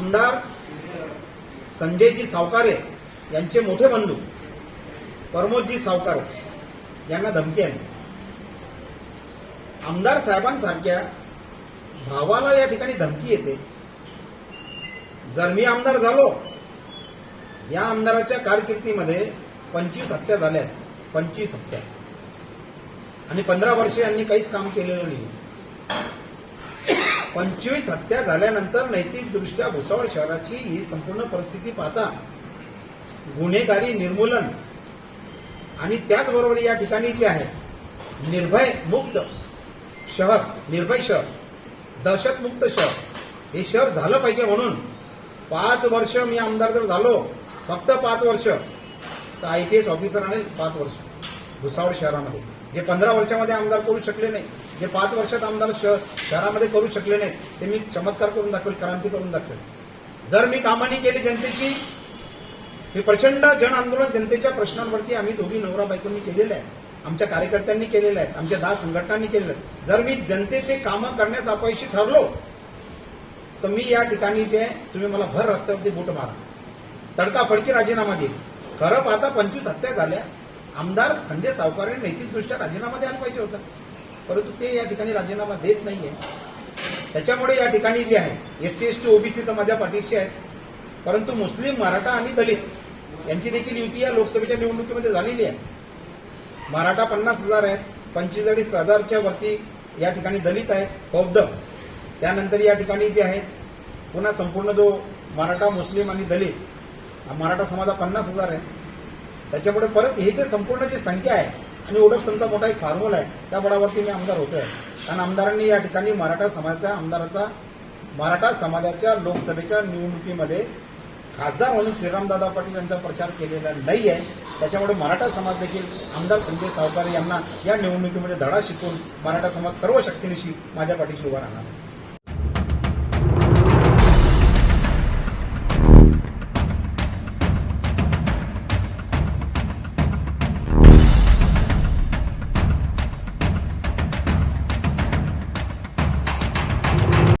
आमदार संजयजी सावकारे यांचे मोठे बंधू प्रमोदजी सावकारे यांना धमकी आणली आमदार साहेबांसारख्या भावाला या ठिकाणी धमकी येते. जर मी आमदार झालो या आमदाराच्या कारकिर्दीमध्ये पंचवीस हत्या झाल्या पंचवीस हत्या. आणि पंधरा वर्ष यांनी काहीच काम केलेलं नाही. पंचवीस हत्या झाल्यानंतर नैतिकदृष्ट्या भुसावळ शहराची ही संपूर्ण परिस्थिती पाहता गुन्हेगारी निर्मूलन आणि त्याचबरोबर या ठिकाणी जे आहे निर्भय मुक्त शहर निर्भय शहर दहशतमुक्त शहर हे शहर झालं पाहिजे म्हणून पाच वर्ष मी आमदार जर झालो फक्त पाच वर्ष तर आय पी एस ऑफिसर आणेल पाच वर्ष भुसावळ शहरामध्ये. जे पंधरा वर्षामध्ये आमदार करू शकले नाही जे पाच वर्षात आमदार शहरामध्ये करू शकले नाही ते मी चमत्कार करून दाखवेल क्रांती करून दाखवेल. जर मी कामानी केली जनतेची हे प्रचंड जन आंदोलन जनतेच्या प्रश्नांवरती आम्ही दोघी नवरा बायकोंनी केलेलं आहे. आमच्या कार्यकर्त्यांनी केलेलं आहे आमच्या दहा संघटनांनी केलेलं आहे. जर मी जनतेचे कामं करण्यास अपयशी ठरलो तर मी या ठिकाणी जे तुम्ही मला भर रस्त्यावरती बोट मारा. तडकाफडकी राजीनामा देईल. खरं पाहता पंचवीस हत्या झाल्या. आमदार संजय सावकारे नैतिकदृष्ट्या राजीनामा द्यायला पाहिजे होता. परंतु ते या ठिकाणी राजीनामा देत नाहीये. त्याच्यामुळे या ठिकाणी जे आहे S C S T OBC तर माझ्या पाठीशी आहेत. परंतु मुस्लिम मराठा आणि दलित यांची देखील युती या लोकसभेच्या निवडणुकीमध्ये झालेली आहे. मराठा पन्नास हजार आहेत पंचेचाळीस हजारच्या वरती या ठिकाणी दलित आहेत बौद्ध. त्यानंतर या ठिकाणी जे आहेत पुन्हा संपूर्ण जो मराठा मुस्लिम आणि दलित मराठा समाजा पन्नास हजार आहे. त्याच्यामुळे परत हे जे संपूर्ण जी संख्या आहे आणि ओढप संख्या मोठा एक फॉर्म्युला आहे त्या बळावरती मी आमदार होतोय कारण आमदारांनी या ठिकाणी मराठा समाजाचा आमदाराचा मराठा समाजाच्या लोकसभेच्या निवडणुकीमध्ये खासदार म्हणून श्रीरामदादा पाटील यांचा प्रचार केलेला नाही आहे त्याच्यामुळे मराठा समाज देखील आमदार संजय सावकारे यांना या निवडणुकीमध्ये धडा शिकून मराठा समाज सर्व शक्तीनिशी माझ्या पाठीशी उभा राहणार आहे.